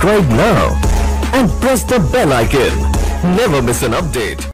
Subscribe now and press the bell icon. Never miss an update.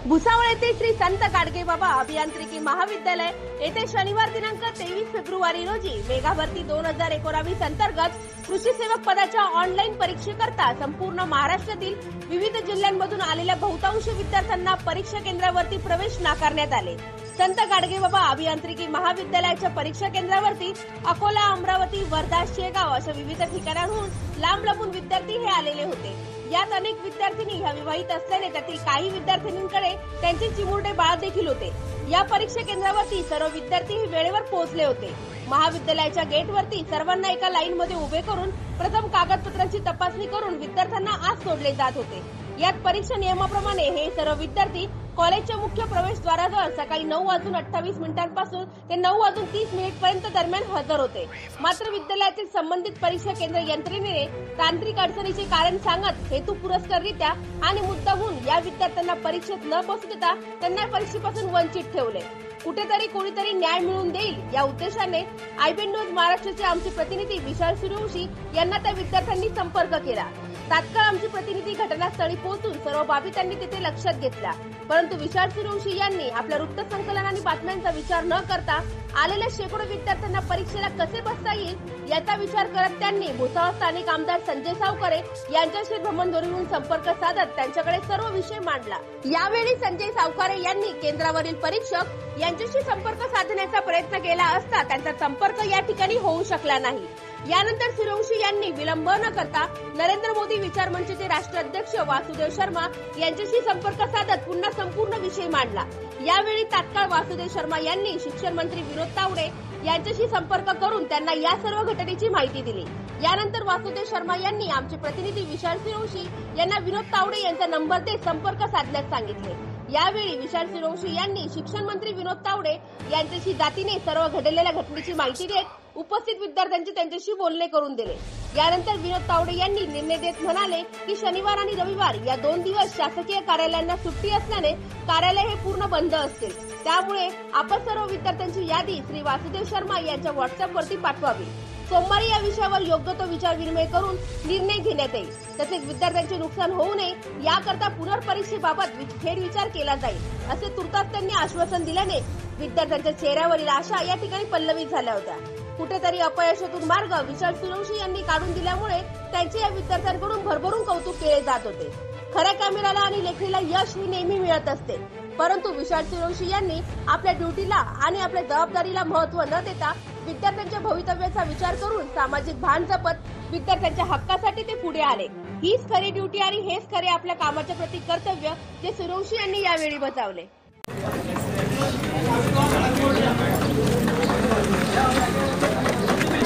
Bhusawal येथे श्री संत गाडगे बाबा अभियांत्रिकी महाविद्यालय येथे शनिवार दिनांक तेवीस फेब्रुवारी रोजी मेगा भरती दोन हजार एकोणावीस अंतर्गत कृषी सेवक पदाच्या ऑनलाईन परीक्षेकरता संपूर्ण महाराष्ट्रातील विविध जिल्ह्यांमधून आलेल्या बहुतांश विद्यार्थ्यांना परीक्षा केंद्रावरती प्रवेश नाकारण्यात आले संत गाडगेबाबा अभियांत्रिकी महाविद्यालयाच्या परीक्षा केंद्रावरती अकोला अमरावती वर्धा शेगाव अशा विविध ठिकाणांहून लांब लांबून विद्यार्थी हे आलेले होते. यात अनेक विद्यार्थिनी ह्या विवाहित असल्याने त्यातील काही विद्यार्थिनींकडे त्यांचे चिमुरडे बाळ देखील होते. या परीक्षा केंद्रावरती सर्व विद्यार्थी हे वेळेवर पोहोचले होते. महाविद्यालयाच्या गेटवरती सर्वांना एका लाईन मध्ये उभे करून प्रथम कागदपत्रांची तपासणी करून विद्यार्थ्यांना आज सोडले जात होते. यात परीक्षा नियमाप्रमाणे हे सर्व विद्यार्थी कॉलेजच्या मुख्य प्रवेशद्वाराजवळ सकाळी नऊ वाजून अठ्ठावीस मिनिटांपासून ते नऊ वाजून तीस मिनिट पर्यंत दरम्यान हजर होते. मात्र विद्यालयातील संबंधित परीक्षा केंद्र यंत्रणेने तांत्रिक अडचणीचे कारण सांगत हेतू पुरस्काररित्या आणि मुद्दाहून या विद्यार्थ्यांना परीक्षेत न बसू देता त्यांना परीक्षेपासून वंचित ठेवले. कुठेतरी कोणीतरी न्याय मिळवून देईल या उद्देशाने आयबीएन न्यूज महाराष्ट्राचे आमचे प्रतिनिधी विशाल सूर्यवंशी यांना त्या विद्यार्थ्यांनी संपर्क केला. तात्काळ आमची प्रतिनिधी घटनास्थळी पोहोचून सर्व बाबी त्यांनी तिथे लक्षात घेतल्या परंतु विशाल सूर्यवंशी यांनी आपल्या वृत्तसंकलन आणि बातम्यांचा विचार न करता आलेल्या शेकडो विद्यार्थ्यांना परीक्षेला कसे बसता येईल याचा विचार करत त्यांनी भुसावळ स्थानिक आमदार संजय सावकरे यांच्याशी भ्रमणध्वनीवरून संपर्क साधत त्यांच्याकडे सर्व विषय मांडला. यावेळी संजय सावकारे यांनी केंद्रावरील परीक्षक यांच्याशी संपर्क साधण्याचा प्रयत्न केला असता त्यांचा संपर्क या ठिकाणी होऊ शकला नाही. यानंतर सूर्यवंशी यांनी विलंब न करता नरेंद्र मोदी विचार मंचचे राष्ट्राध्यक्ष वासुदेव शर्मा यांच्याशी संपर्क साधत पुन्हा संपूर्ण विषय मांडला. यावेळी तात्काळ वासुदेव शर्मा यांनी शिक्षण मंत्री विनोद तावडे यांच्याशी संपर्क करून त्यांना या सर्व घटनेची माहिती दिली. यानंतर वासुदेव शर्मा यांनी आमचे प्रतिनिधी विशाल सूर्यवंशी यांना विनोद तावडे यांचा नंबर देत संपर्क साधण्यास सांगितले. यावेळी विशाल सूर्यवंशी यांनी शिक्षण मंत्री विनोद तावडे यांच्याशी जातीने सर्व घडलेल्या घटनेची माहिती देत उपस्थित विद्यार्थ्यांचे त्यांच्याशी बोलणे करून दिले. यानंतर विनोद तावडे यांनी निर्णय देत म्हणाले की शनिवार आणि रविवार या दोन दिवस शासकीय कार्यालयांना सुट्टी असल्याने कार्यालय हे पूर्ण बंद असतील. त्यामुळे आपण सर्व विद्यार्थ्यांची यादी श्री वासुदेव शर्मा यांच्या व्हॉट्सअपवरती पाठवावी. सोमवारी या विषयावर योग्य तो विचार विनिमय करून निर्णय घेण्यात येईल. तसेच विद्यार्थ्यांचे नुकसान होऊ नये याकरता पुनर्परीक्षेबाबत वि- फेरविचार केला जाईल असे तुर्तास त्यांनी आश्वासन दिल्याने विद्यार्थ्यांच्या चेहऱ्यावरील आशा या ठिकाणी पल्लवित झाल्या होत्या. कुठेतरी अपयशातून मार्ग विशाल फिरोशी यांनी काढून दिल्यामुळे त्यांचे या विद्यार्थ्यांकडून भरभरून कौतुक केले जात होते. खऱ्या कॅमेराला आणि लेखणीला यश ही नेहमी मिळत असते. परंतु विशाल फिरोशी यांनी आपल्या ड्युटीला आणि आपल्या जबाबदारीला महत्त्व न देता विद्यार्थ्यांच्या भवितव्याचा विचार करून सामाजिक भान जपत विद्यार्थ्यांच्या हक्कासाठी ते पुढे आले. हीच खरी ड्युटी आणि हेच खरे आपल्या कामाच्या प्रती कर्तव्य जे सुरवशी यांनी यावेळी बजावले.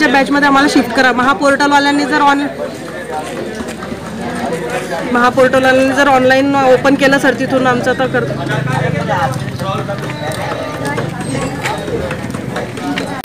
च्या बॅचमध्ये आम्हाला शिफ्ट करा. महापोर्टलवाल्यांनी जर ऑन महापोर्टलवाल्यांनी जर ऑनलाईन ओपन केलं सर तिथून आमचं तर कर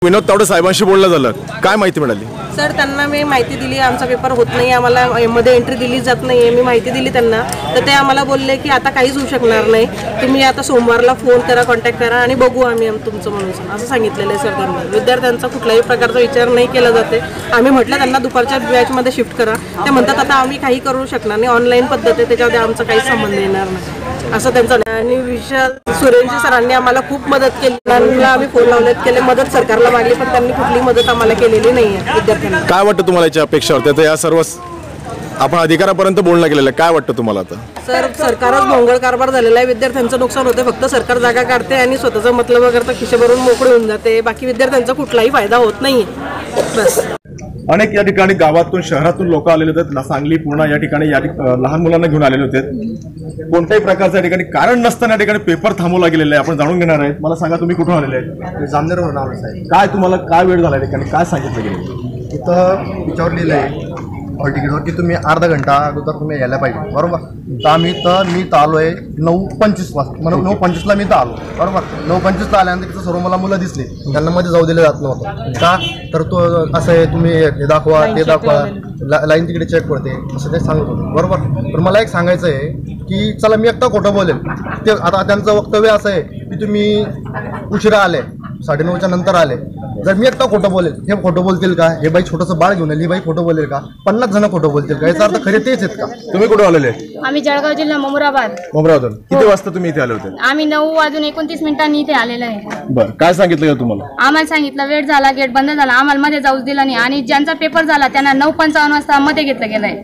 विनोद तावडे साहेबांशी बोलणं झालं. काय माहिती मिळाली? सर त्यांना मी माहिती दिली आमचा पेपर होत नाही आम्हाला मध्ये एंट्री दिली जात नाही मी माहिती दिली त्यांना. तर ते आम्हाला बोलले की आता काहीच होऊ शकणार नाही. तुम्ही आता सोमवारला फोन करा कॉन्टॅक्ट करा आणि बघू आम्ही तुमचं म्हणून. असं सांगितलेलं आहे सर त्यांना. विद्यार्थ्यांचा कुठल्याही प्रकारचा विचार नाही केला जाते आम्ही म्हटलं त्यांना दुपारच्या बॅचमध्ये शिफ्ट करा. ते म्हणतात आता आम्ही काही करू शकणार नाही. ऑनलाईन पद्धत आहे त्याच्यामध्ये आमचा काही संबंध येणार नाही. असं त्यांचं आणि विशाल सुरेंद्र सरांनी आम्हाला खूप मदत केली. आम्ही फोन लावलेत केले. मदत सरकारला मागली पण त्यांनी कुठली मदत आम्हाला केलेली नाही आहे विद्यार्थी काय वाटतं तुम्हाला याच्या अपेक्षा होत्या तर या सर्व आपण अधिकारापर्यंत बोलणं केलेलं आहे. काय वाटतं तुम्हाला आता? सर सरकारच भोंगळ कारभार झालेला आहे. विद्यार्थ्यांचं नुकसान होते फक्त सरकार जागा काढते आणि स्वतःचा मतलब वगैरे खिशे भरून मोकळे होऊन जाते. बाकी विद्यार्थ्यांचा कुठलाही फायदा होत नाही बस. अनेक या ठिकाणी गावातून शहरातून लोक आलेले होते. सांगली पूर्णा या ठिकाणी या लहान मुलांना घेऊन आलेले होते. कोणत्याही प्रकारचं या ठिकाणी कारण नसताना या ठिकाणी पेपर थांबवला गेलेला आहे. आपण जाणून घेणार आहेत. मला सांगा तुम्ही कुठून आलेले आहेत? जामनेरवरून आलो साहेब. काय तुम्हाला काय वेळ झाला ठिकाणी? काय सांगितलं गेलं? इथं विचार लिहिलं आहे हॉल तिकीटवर की तुम्ही अर्धा घंटा अगोदर तुम्ही यायला पाहिजे. बरोबर? तर आम्ही तर मी तर आलो आहे नऊ पंचवीस वाजता म्हणून नऊ पंचवीसला मी तर आलो. बरोबर? नऊ पंचवीसला आल्यानंतर तिथं सर्व मला मुलं दिसली. त्यांना मध्ये जाऊ दिलं जात नव्हतं. का? तर तो असं आहे तुम्ही हे दाखवा ते दाखवा. ला- लाईन तिकडे चेक पडते असं ते सांगत होतं. बरोबर? पण मला एक सांगायचं आहे की चला मी एकटा खोटं बोलेल ते आता त्यांचं वक्तव्य असं आहे की तुम्ही उशिरा आले. साडेनऊच्या नंतर आले. जर मी एकटा खोटं बोलेल हे खोटं बोलतील का? हे बाई छोटंसं बाळ घेऊन आली ही बाई खोटं बोलेल का? पन्नास जण खोटं बोलतील का? याचा अर्थ खरे तेच आहेत का? तुम्ही कुठून आलेले? आम्ही जळगाव जिल्हा ममुराबाद. अमरावतीतून किती वाजता तुम्ही इथे आले होते? आम्ही नऊ वाजून एकोणतीस मिनिटांनी इथे आलेलो आहे. बरं काय सांगितलं का तुम्हाला? आम्हाला सांगितलं वेळ झाला गेट बंद झाला आम्हाला मध्ये जाऊच दिला नाही. आणि ज्यांचा पेपर झाला त्यांना नऊ पंचावन्न वाजता मध्ये घेतलं गेलंय.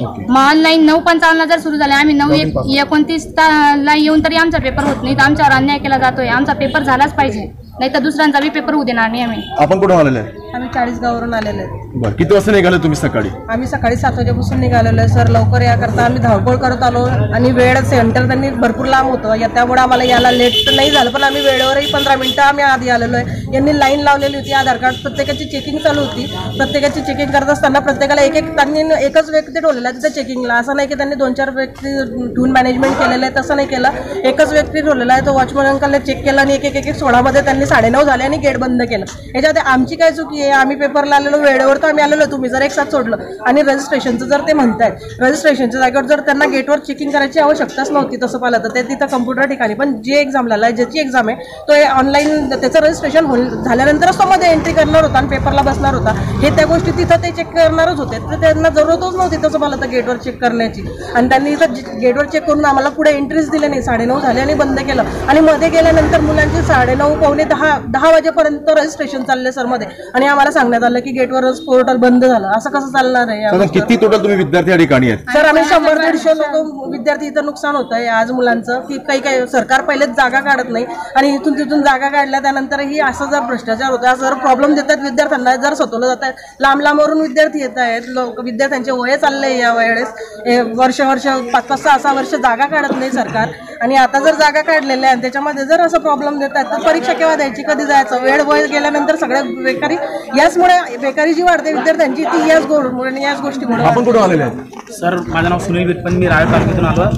मग ऑनलाईन नऊ पंचावन्न जर सुरू झाले आम्ही नऊ एक एकोणतीस ला येऊन तरी आमचा पेपर होत नाही. तर आमच्यावर अन्याय केला जातोय. आमचा पेपर झालाच पाहिजे. नाही तर दुसऱ्यांचा बी पेपर होऊ देणार नाही आम्ही. आपण कुठून आलेले? आहे आम्ही चाळीसगाववरून आलेलो आहे. बरं किती वाजता निघाले तुम्ही सकाळी? आम्ही सकाळी सात वाजेपासून निघालेलो आहे सर. लवकर या करता आम्ही धावपळ करत आलो आणि वेळ सेंटर त्यांनी भरपूर लांब होतं. या त्यामुळे आम्हाला यायला लेट तर नाही झालं पण आम्ही वेळेवरही पंधरा मिनिटं आम्ही आधी आलेलो आहे. यांनी लाईन लावलेली होती आधार कार्ड. प्रत्येकाची चेकिंग चालू होती. प्रत्येकाची चेकिंग करत असताना प्रत्येकाला एक एक त्यांनी एकच व्यक्ती ठेवलेला आहे तिथं चेकिंगला असं नाही की त्यांनी दोन चार व्यक्ती ठेवून मॅनेजमेंट केलेलं आहे तसं नाही केलं. एकच व्यक्ती ठेवलेला आहे तो वॉचमन अंकलने चेक केला आणि एक एक एक एक सोळामध्ये त्यांनी साडेनऊ झाले आणि गेट बंद केलं. याच्यात आमची काय चुकी आहे? आम्ही पेपरला आलेलो वेळेवर तर आम्ही आलेलो तुम्ही जर एक साथ सोडलं. आणि रजिस्ट्रेशनचं जर ते म्हणतायत रजिस्ट्रेशनच्या जागेवर जर त्यांना गेटवर चेकिंग करायची आवश्यकताच नव्हती तसं पाहिलं तर ते तिथं कम्प्युटर ठिकाणी पण जे एक्झाम आहे ज्याची एक्झाम आहे तो ऑनलाईन त्याचं रजिस्ट्रेशन होईल झाल्यानंतरच तो मध्ये एंट्री करणार होता आणि पेपरला बसणार होता. हे त्या गोष्टी तिथं ते चेक करणारच होते. तर त्यांना जरूरतच नव्हती तसं पाहिलं तर गेटवर चेक करण्याची. आणि त्यांनी इथं गेटवर चेक करून आम्हाला पुढे एंट्रीज दिले नाही. साडेनऊ झाले आणि बंद केलं. आणि मध्ये गेल्यानंतर मुलांची साडेनऊ पावणे दहा दहा वाजेपर्यंत रजिस्ट्रेशन चालले सरमध्ये. आणि आम्हाला सांगण्यात आलं की गेटवरच पोर्टल बंद झालं. असं कसं चालणार आहे साधारण किती टोटल तुम्ही विद्यार्थी या ठिकाणी आहेत? सर आम्ही शंभर दीडशे लोक विद्यार्थी इथं नुकसान होत आहे आज मुलांचं. की काही काही सरकार पहिलेच जागा काढत नाही. आणि इथून तिथून जागा काढल्या त्यानंतरही असं जर भ्रष्टाचार होता जर प्रॉब्लेम देतात विद्यार्थ्यांना जर स्वतःला जात आहेत लांब लांबवरून विद्यार्थी येत आहेत लोक विद्यार्थ्यांचे वय चालले या वेळेस. हे वर्ष वर्ष पाच पाच सहा सहा वर्ष जागा काढत नाही सरकार. आणि आता जर जागा काढलेल्या आहेत त्याच्यामध्ये जर असं प्रॉब्लेम देतात तर परीक्षा केव्हा द्यायची कधी जायचं? वेळ वय गेल्यानंतर सगळ्या बेकारी याचमुळे बेकारी जी वाढते विद्यार्थ्यांची ती याच गोड याच गोष्टीमुळे आपण कुठून आलेले आहेत? सर माझं नाव सुनील बिरपन मी रायड तालुक्यातून आलो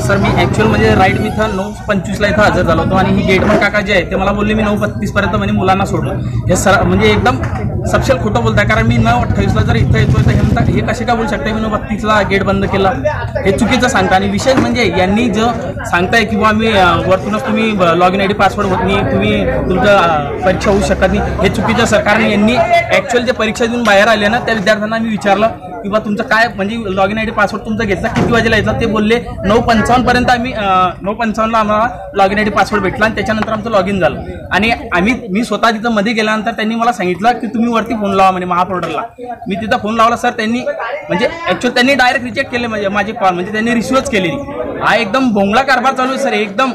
सर मी ॲक्च्युअल म्हणजे राईड मी इथं नऊ पंचवीसला इथं हजर झालो होतो आणि ही गेटमन काका जे आहे ते मला बोलले मी नऊ बत्तीसपर्यंत म्हणजे मुलांना सोडलं. हे सर म्हणजे एकदम सपशेल खोटं बोलताय कारण मी नऊ अठ्ठावीसला जर इथं येतोय तर हे हे कसे का बोलू शकताय? मी नऊ बत्तीसला गेट बंद केला. हे चुकीचं सांगता. आणि विशेष म्हणजे यांनी जो सांगताय की मी वरतूनच तुम्ही log in I D password होत नाही तुम्ही तुमचं परीक्षा होऊ शकत नाही. हे चुकीचं सरकारने यांनी ॲक्च्युअल जे परीक्षा देऊन बाहेर आले ना त्या विद्यार्थ्यांना मी विचारलं किंवा तुमचं काय म्हणजे log in I D password तुमचा घेतला किती वाजेला यायचा ते बोलले नऊ पंचावन्न पर्यंत आम्ही नऊ पंचावन्नला आम्हाला log in I D password भेटला आणि त्याच्यानंतर आमचं लॉग इन झालं. आणि आम्ही मी स्वतः तिथं मध्ये गेल्यानंतर त्यांनी मला सांगितलं की तुम्ही वरती फोन लावा म्हणजे महापोर्टलला मी तिथं फोन लावला सर त्यांनी म्हणजे ऍक्च्युअली त्यांनी डायरेक्ट रिजेक्ट केले म्हणजे माझे कॉल म्हणजे त्यांनी रिसिव्हच केलेली. हा एकदम भोंगळा कारभार चालू आहे सर एकदम.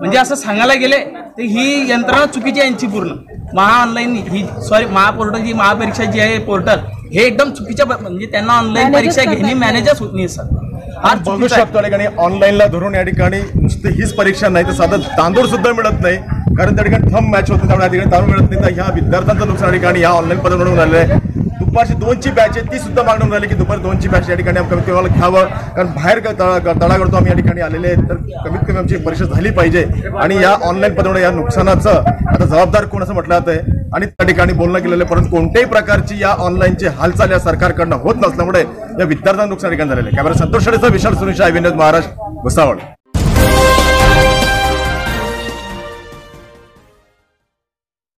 म्हणजे असं सांगायला गेले तर ही यंत्रणा चुकीची यांची पूर्ण. महा ऑनलाईन ही सॉरी महापोर्टल जी महापरीक्षा जी आहे पोर्टल हे एकदम चुकीच्या म्हणजे त्यांना ऑनलाईन परीक्षा घेणे मॅनेजच होत नाही सर. हा बघू. शकतो या ठिकाणी ऑनलाईनला धरून या ठिकाणी नुसती हीच परीक्षा नाही तर साधं तांदूळ सुद्धा मिळत नाही. कारण त्या ठिकाणी थंब मॅच होते त्यामुळे या ठिकाणी तांदूळ मिळत नाही. तर ह्या विद्यार्थ्यांचं नुकसान या ठिकाणी या ऑनलाईन पद्धत म्हणून झालेलं आहे. दुपारची दोनची बॅच आहे ती सुद्धा मागणं झाली की दुपारी दोनची बॅच या ठिकाणी कमीत कमी आम्हाला घ्यावं. कारण बाहेर तळागडतो आम्ही या ठिकाणी आलेले आहेत. तर कमीत कमी आमची परीक्षा झाली पाहिजे. आणि या ऑनलाईन पद्धतीमुळे या नुकसानाचं आता जबाबदार कोण असं म्हटलं जात आहे आणि त्या ठिकाणी बोलणं गेलेलं आहे परंतु कोणत्याही प्रकारची या ऑनलाईनची हालचाल या सरकारकडनं होत नसल्यामुळे या विद्यार्थ्यांना नुकसान ठिकाणी झालेलं आहे. कॅमेरा संतोष विशाल सुनिशा विनोद महाराज भुसावळ.